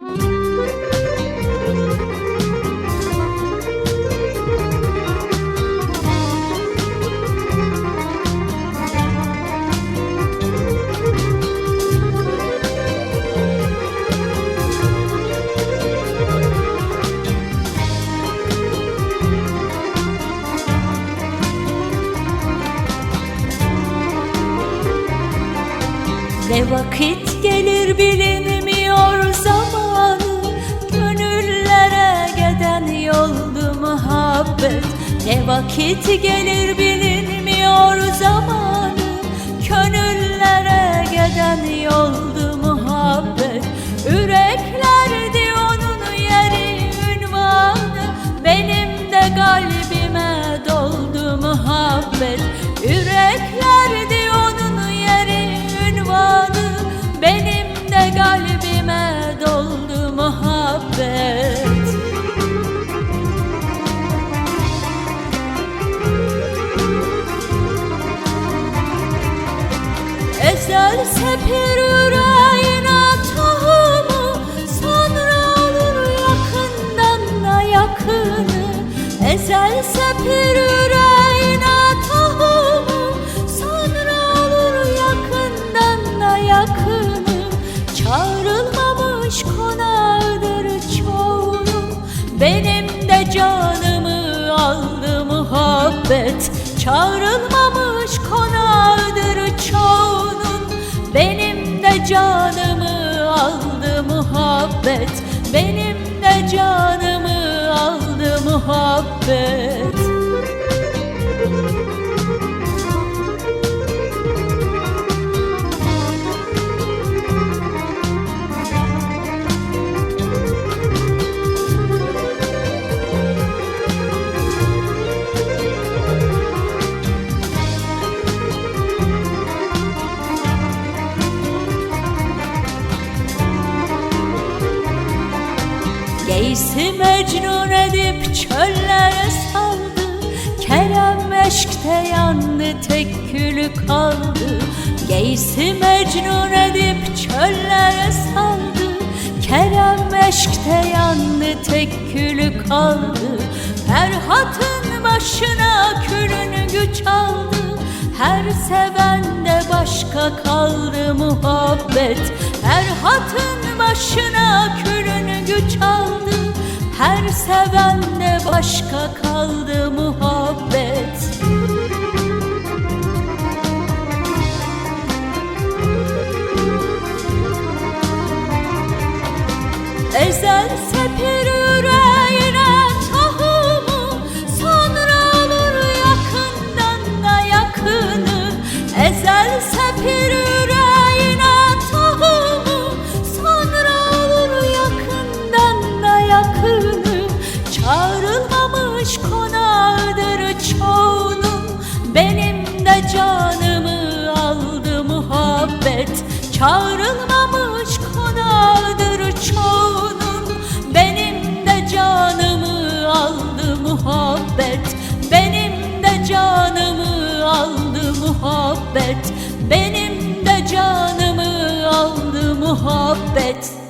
Ne vakit gelir bilinmiyor muhabbet. Ne vakit gelir bilinmiyor zamanı. Gönüllere giden yoldu muhabbet. Yüreklerdi onun yeri ünvanı. Benim de kalbime doldu muhabbet Ezelse bir yüreğine tohumu Sonra olur yakından da yakını. Ezelse bir yüreğine tohumu Sonra olur yakından da yakını. Çağrılmamış konağıdır çoğunun Benim de canımı aldı muhabbet. Çağrılmamış konağıdır Benim de canımı aldı muhabbet Geysi mecnun edip çöllere saldı. Kerem eşkte yandı tek külü kaldı. Geysi mecnun edip çöllere saldı. Kerem eşkte yandı tek külü kaldı. Ferhat'ın başına külünü güç aldı. Her sevende başka kaldı muhabbet. Ferhat'ın Her sevende başka kaldı muhabbet. Ezelse bir Çağrılmamış konağıdır çoğunun. Benim de canımı aldı muhabbet. Benim de canımı aldı muhabbet. Benim de canımı aldı muhabbet